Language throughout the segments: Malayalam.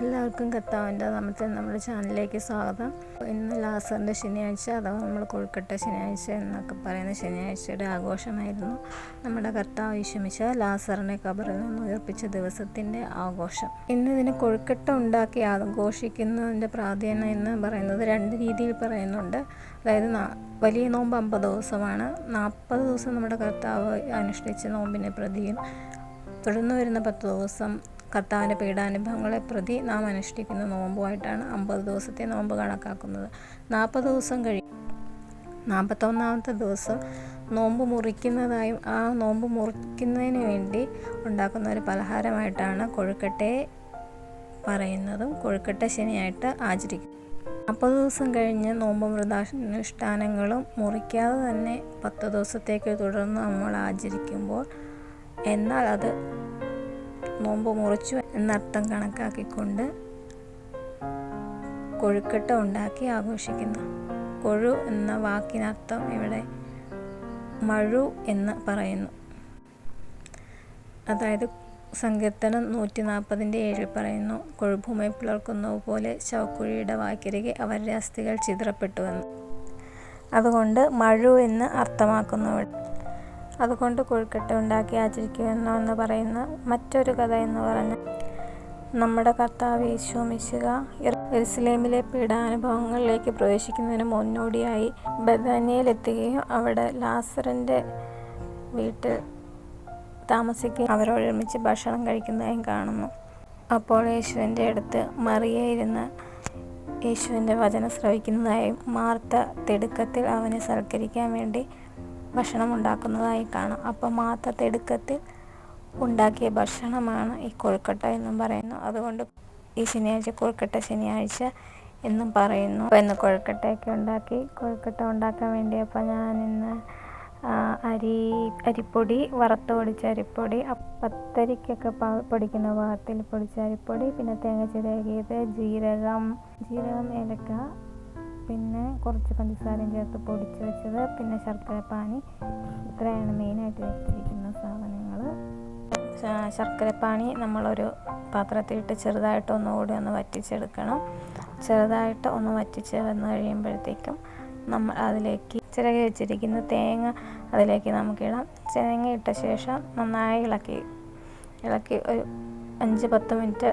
എല്ലാവർക്കും കർത്താവിന്റെ നാമത്തിൽ നമ്മുടെ ചാനലിലേക്ക് സ്വാഗതം. ഇന്ന് ലാസറിന്റെ ശനിയാഴ്ച അഥവാ നമ്മൾ കൊഴുക്കട്ട ശനിയാഴ്ച എന്നൊക്കെ പറയുന്ന ശനിയാഴ്ചയുടെ ആഘോഷമായിരുന്നു. നമ്മുടെ കർത്താവ് വിഷമിച്ച ലാസറിനെ കബറിൽ നിന്ന് ഉയർപ്പിച്ച ദിവസത്തിന്റെ ആഘോഷം. ഇന്ന് ഇതിന് കൊഴുക്കട്ട ഉണ്ടാക്കി ആഘോഷിക്കുന്നതിന്റെ പ്രാധാന്യം എന്ന് പറയുന്നത് രണ്ട് രീതിയിൽ പറയുന്നുണ്ട്. അതായത് വലിയ നോമ്പ് അമ്പത് ദിവസമാണ്. നാൽപ്പത് ദിവസം നമ്മുടെ കർത്താവ് അനുഷ്ഠിച്ച നോമ്പിനെ പ്രതിയും. തുടർന്ന് വരുന്ന പത്ത് ദിവസം കർത്താവിന്റെ പീഡാനുഭവങ്ങളെ പ്രതി നാം അനുഷ്ഠിക്കുന്ന നോമ്പുമായിട്ടാണ് അമ്പത് ദിവസത്തെ നോമ്പ് കണക്കാക്കുന്നത്. നാൽപ്പത് ദിവസം കഴി നാൽപ്പത്തൊന്നാമത്തെ ദിവസം നോമ്പ് മുറിക്കുന്നതായും ആ നോമ്പ് മുറിക്കുന്നതിന് വേണ്ടി ഉണ്ടാക്കുന്ന ഒരു പലഹാരമായിട്ടാണ് കൊഴുക്കട്ടയെ പറയുന്നതും കൊഴുക്കട്ട ശനിയായിട്ട് ആചരിക്കും. നാൽപ്പത് ദിവസം കഴിഞ്ഞ് നോമ്പ് വ്രതാനുഷ്ഠാനങ്ങളും മുറിക്കാതെ തന്നെ പത്ത് ദിവസത്തേക്ക് തുടർന്ന് നമ്മൾ ആചരിക്കുമ്പോൾ എന്നാൽ അത് നോമ്പ് മുറിച്ചു എന്നർത്ഥം കണക്കാക്കിക്കൊണ്ട് കൊഴുക്കട്ട ഉണ്ടാക്കി ആഘോഷിക്കുന്നു. കൊഴു എന്ന വാക്കിനർത്ഥം ഇവിടെ മഴു എന്ന് പറയുന്നു. അതായത് സങ്കീർത്തനം നൂറ്റി നാൽപ്പതിന്റെ ഏഴിൽ പറയുന്നു കൊഴുഭൂമി പിളർക്കുന്നത് പോലെ ശവക്കുഴിയുടെ വാക്കിരികെ അവരുടെ അസ്ഥികൾ ചിതറപ്പെട്ടുവെന്ന് അതുകൊണ്ട് മഴു എന്ന് അർത്ഥമാക്കുന്നു അതുകൊണ്ട് കൊഴുക്കട്ട ഉണ്ടാക്കി ആചരിക്കുമെന്നോ എന്ന് പറയുന്ന മറ്റൊരു കഥ എന്ന് പറഞ്ഞാൽ നമ്മുടെ കർത്താവ് യേശു മിശുക എരുസലേമിലെ പീഡാനുഭവങ്ങളിലേക്ക് പ്രവേശിക്കുന്നതിന് മുന്നോടിയായി ബദാനിയയിലെത്തുകയും അവിടെ ലാസറിന്റെ വീട്ടിൽ താമസിക്കുകയും അവരോടൊരുമിച്ച് ഭക്ഷണം കഴിക്കുന്നതായും കാണുന്നു. അപ്പോൾ യേശുവിന്റെ അടുത്ത് മറിയ ഇരുന്ന് യേശുവിന്റെ വചനം ശ്രവിക്കുന്നതായും മാർത്ത തിടുക്കത്തിൽ അവനെ സൽക്കരിക്കാൻ വേണ്ടി ഭക്ഷണം ഉണ്ടാക്കുന്നതായി കാണാം. അപ്പോൾ മാത്തത്തെടുക്കത്തിൽ തിടുക്കത്തിൽ ഉണ്ടാക്കിയ ഭക്ഷണമാണ് ഈ കൊഴുക്കട്ട എന്നും പറയുന്നു അതുകൊണ്ട് ഈ ശനിയാഴ്ച കൊഴുക്കട്ട ശനിയാഴ്ച എന്നും പറയുന്നു. അപ്പോൾ ഇന്ന് കൊഴുക്കട്ടയൊക്കെ ഉണ്ടാക്കി കൊഴുക്കട്ട ഉണ്ടാക്കാൻ വേണ്ടി അപ്പോൾ ഞാൻ ഇന്ന് അരി അരിപ്പൊടി വറുത്ത് പൊടിച്ച അരിപ്പൊടി പത്തരിക്കൊക്കെ പൊടിക്കുന്ന പാകത്തിൽ പൊടിച്ച അരിപ്പൊടി പിന്നെ തേങ്ങ ചിരകിയത് ജീരകം ജീരകം ഏലക്ക പിന്നെ കുറച്ച് പഞ്ചസാരയും ചേർത്ത് പൊടിച്ച് വെച്ചത് പിന്നെ ശർക്കര പാനി. ഇത്രയാണ് മെയിനായിട്ട് വെച്ചിരിക്കുന്ന സാധനങ്ങൾ ശർക്കരപ്പാണി നമ്മളൊരു പാത്രത്തിലിട്ട് ചെറുതായിട്ട് ഒന്നുകൂടി ഒന്ന് വറ്റിച്ചെടുക്കണം. ചെറുതായിട്ട് ഒന്ന് വറ്റിച്ച് വന്ന് കഴിയുമ്പോഴത്തേക്കും നമ്മൾ അതിലേക്ക് ചിരകി വെച്ചിരിക്കുന്ന തേങ്ങ അതിലേക്ക് നമുക്കിടാം. തേങ്ങ ഇട്ട ശേഷം നന്നായി ഇളക്കി ഇളക്കി ഒരു അഞ്ച് പത്ത് മിനിറ്റ്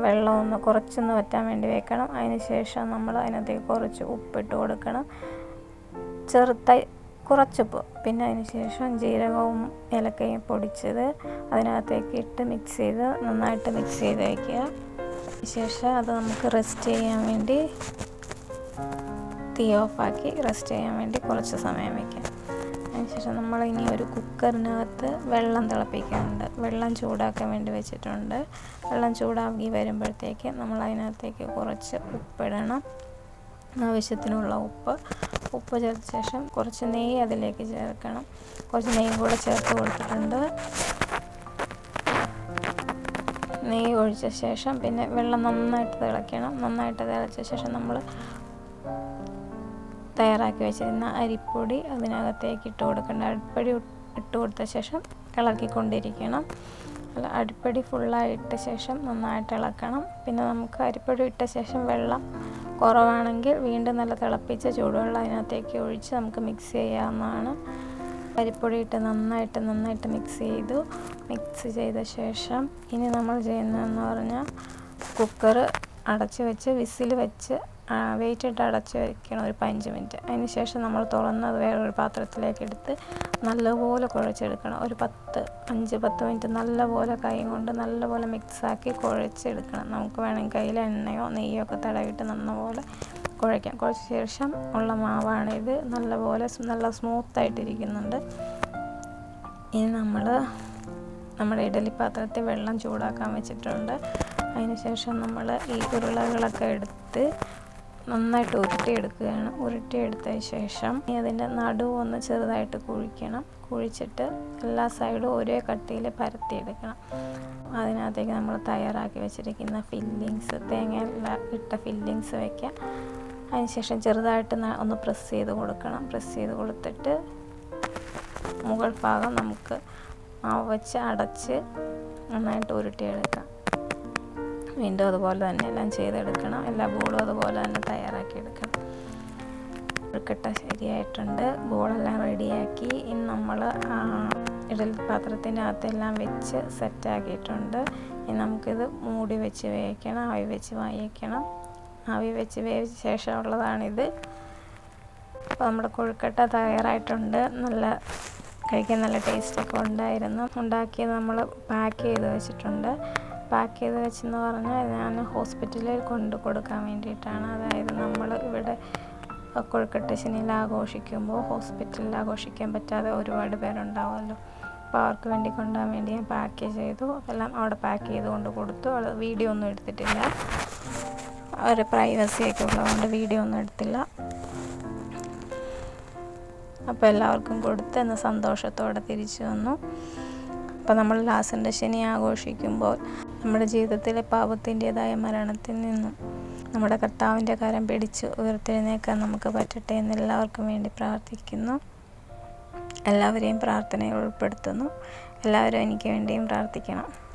വെള്ളം ഒന്ന് കുറച്ചൊന്ന് വറ്റാൻ വേണ്ടി വെക്കണം. അതിന് ശേഷം നമ്മൾ അതിനകത്തേക്ക് കുറച്ച് ഉപ്പിട്ട് കൊടുക്കണം. ചെറുതായി കുറച്ചുപ്പ് പിന്നെ അതിന് ശേഷം ജീരകവും ഏലക്കയും പൊടിച്ചത് അതിനകത്തേക്ക് ഇട്ട് മിക്സ് ചെയ്ത് നന്നായിട്ട് മിക്സ് ചെയ്ത് വയ്ക്കുക ശേഷം അത് നമുക്ക് റെസ്റ്റ് ചെയ്യാൻ വേണ്ടി തീ ഓഫാക്കി റെസ്റ്റ് ചെയ്യാൻ വേണ്ടി കുറച്ച് സമയം വയ്ക്കാം അതിനുശേഷം ഇനി ഒരു കുക്കറിനകത്ത് വെള്ളം തിളപ്പിക്കാനുണ്ട്. വെള്ളം ചൂടാക്കാൻ വേണ്ടി വെച്ചിട്ടുണ്ട്. വെള്ളം ചൂടാക്കി വരുമ്പോഴത്തേക്ക് നമ്മൾ അതിനകത്തേക്ക് കുറച്ച് ഉപ്പിടണം. ആവശ്യത്തിനുള്ള ഉപ്പ്. ഉപ്പ് ചേർത്ത ശേഷം കുറച്ച് നെയ്യ് അതിലേക്ക് ചേർക്കണം. കുറച്ച് നെയ്യും കൂടെ ചേർത്ത് കൊടുത്തിട്ടുണ്ട്. നെയ്യ് ഒഴിച്ച ശേഷം പിന്നെ വെള്ളം നന്നായിട്ട് തിളയ്ക്കണം. നന്നായിട്ട് തിളച്ച ശേഷം നമ്മൾ തയ്യാറാക്കി വെച്ചിരുന്ന അരിപ്പൊടി അതിനകത്തേക്ക് ഇട്ട് കൊടുക്കണം അരിപ്പൊടി ഇട്ട് കൊടുത്ത ശേഷം ഇളക്കിക്കൊണ്ടിരിക്കണം അല്ല അരിപ്പൊടി ഫുള്ളായി ഇട്ട ശേഷം നന്നായിട്ട് ഇളക്കണം. പിന്നെ നമുക്ക് അരിപ്പൊടി ഇട്ട ശേഷം വെള്ളം കുറവാണെങ്കിൽ വീണ്ടും നല്ല തിളപ്പിച്ച ചൂടുവെള്ളം അതിനകത്തേക്ക് ഒഴിച്ച് നമുക്ക് മിക്സ് ചെയ്യാവുന്നതാണ്. അരിപ്പൊടി ഇട്ട് നന്നായിട്ട് നന്നായിട്ട് മിക്സ് ചെയ്തു. മിക്സ് ചെയ്ത ശേഷം ഇനി നമ്മൾ ചെയ്യുന്നതെന്ന് പറഞ്ഞാൽ കുക്കർ അടച്ച് വെച്ച് വിസിൽ വെച്ച് വെയിറ്റ് ഇട്ട് അടച്ച് വയ്ക്കണം ഒരു പതിനഞ്ച് മിനിറ്റ് അതിന് ശേഷം നമ്മൾ തുറന്ന് അത് വേറൊരു പാത്രത്തിലേക്ക് എടുത്ത് നല്ലപോലെ കുഴച്ചെടുക്കണം. ഒരു പത്ത് അഞ്ച് പത്ത് മിനിറ്റ് നല്ലപോലെ കൈ കൊണ്ട് നല്ലപോലെ മിക്സാക്കി കുഴച്ചെടുക്കണം. നമുക്ക് വേണമെങ്കിൽ കയ്യിൽ എണ്ണയോ നെയ്യോ ഒക്കെ തടവിട്ട് നല്ലപോലെ കുഴയ്ക്കാം. കുഴച്ച ശേഷം ഉള്ള മാവാണിത് നല്ലപോലെ നല്ല സ്മൂത്തായിട്ടിരിക്കുന്നുണ്ട് ഇനി നമ്മൾ നമ്മുടെ ഇഡലി പാത്രത്തിൽ വെള്ളം ചൂടാക്കാൻ വെച്ചിട്ടുണ്ട്. അതിനുശേഷം നമ്മൾ ഈ ഉരുളകളൊക്കെ എടുത്ത് നന്നായിട്ട് ഉരുട്ടിയെടുക്കുകയാണ്. ഉരുട്ടിയെടുത്ത ശേഷം ഇനി അതിന്റെ നടുവ് ഒന്ന് ചെറുതായിട്ട് കുഴിക്കണം. കുഴിച്ചിട്ട് എല്ലാ സൈഡും ഒരേ കട്ടിയിൽ പരത്തിയെടുക്കണം. അതിനകത്തേക്ക് നമ്മൾ തയ്യാറാക്കി വെച്ചിരിക്കുന്ന ഫില്ലിങ്സ് തേങ്ങ ഇട്ട ഫില്ലിങ്സ് വയ്ക്കുക അതിനുശേഷം ചെറുതായിട്ട് ഒന്ന് പ്രസ് ചെയ്ത് കൊടുക്കണം. പ്രസ് ചെയ്ത് കൊടുത്തിട്ട് മുകൾ ഭാഗം നമുക്ക് മാവ് വെച്ച് അടച്ച് നന്നായിട്ട് ഉരുട്ടിയെടുക്കാം. വീണ്ടും അതുപോലെ തന്നെ എല്ലാം ചെയ്തെടുക്കണം. എല്ലാ ബോളും അതുപോലെ തന്നെ തയ്യാറാക്കി എടുക്കണം ഉൾക്കട്ട ശരിയായിട്ടുണ്ട്. ബോളെല്ലാം റെഡിയാക്കി. ഇനി നമ്മൾ ഇടൽ പാത്രത്തിന്റെ അകത്തെല്ലാം വെച്ച് സെറ്റാക്കിയിട്ടുണ്ട്. ഇനി നമുക്കിത് മൂടി വെച്ച് വേവിക്കണം. ആവി വെച്ച് വേവിക്കണം. ആവി വെച്ച് വേവിച്ച ശേഷമുള്ളതാണിത്. അപ്പോൾ നമ്മുടെ കൊഴുക്കട്ട തയ്യാറായിട്ടുണ്ട്. നല്ല കഴിക്കാൻ നല്ല ടേസ്റ്റൊക്കെ ഉണ്ടായിരുന്നു. ഉണ്ടാക്കിയത് നമ്മൾ പാക്ക് ചെയ്ത് വെച്ചിട്ടുണ്ട്. പാക്ക് ചെയ്ത് വെച്ചെന്ന് പറഞ്ഞാൽ ഞാൻ ഹോസ്പിറ്റലിൽ കൊണ്ടു കൊടുക്കാൻ വേണ്ടിയിട്ടാണ്. അതായത് നമ്മൾ ഇവിടെ കൊഴുക്കട്ട ശനിയിൽ ആഘോഷിക്കുമ്പോൾ ഹോസ്പിറ്റലിൽ ആഘോഷിക്കാൻ പറ്റാതെ ഒരുപാട് പേരുണ്ടാവുമല്ലോ. അപ്പോൾ അവർക്ക് വേണ്ടി കൊണ്ടുപോകാൻ വേണ്ടി ഞാൻ പാക്ക് ചെയ്തു. എല്ലാം അവിടെ പാക്ക് ചെയ്ത് കൊണ്ട് കൊടുത്തു. അത് വീഡിയോ ഒന്നും എടുത്തിട്ടില്ല. പ്രൈവസി പ്രൈവസിയൊക്കെ ഉള്ളതുകൊണ്ട് വീഡിയോ ഒന്നും എടുത്തില്ല. അപ്പോൾ എല്ലാവർക്കും കൊടുത്ത് എന്ന സന്തോഷത്തോടെ തിരിച്ചു വന്നു. അപ്പോൾ നമ്മൾ ലാസിന്റെ ശനി ആഘോഷിക്കുമ്പോൾ നമ്മുടെ ജീവിതത്തിലെ പാപത്തിന്റെതായ മരണത്തിൽ നിന്നും നമ്മുടെ കർത്താവിന്റെ കരം പിടിച്ച് ഉയർത്തെഴുന്നേക്കാൻ നമുക്ക് പറ്റട്ടെ എന്ന് എല്ലാവർക്കും വേണ്ടി പ്രാർത്ഥിക്കുന്നു. എല്ലാവരെയും പ്രാർത്ഥനയിൽ ഉൾപ്പെടുത്തുന്നു. എല്ലാവരും എനിക്ക് വേണ്ടിയും പ്രാർത്ഥിക്കണം.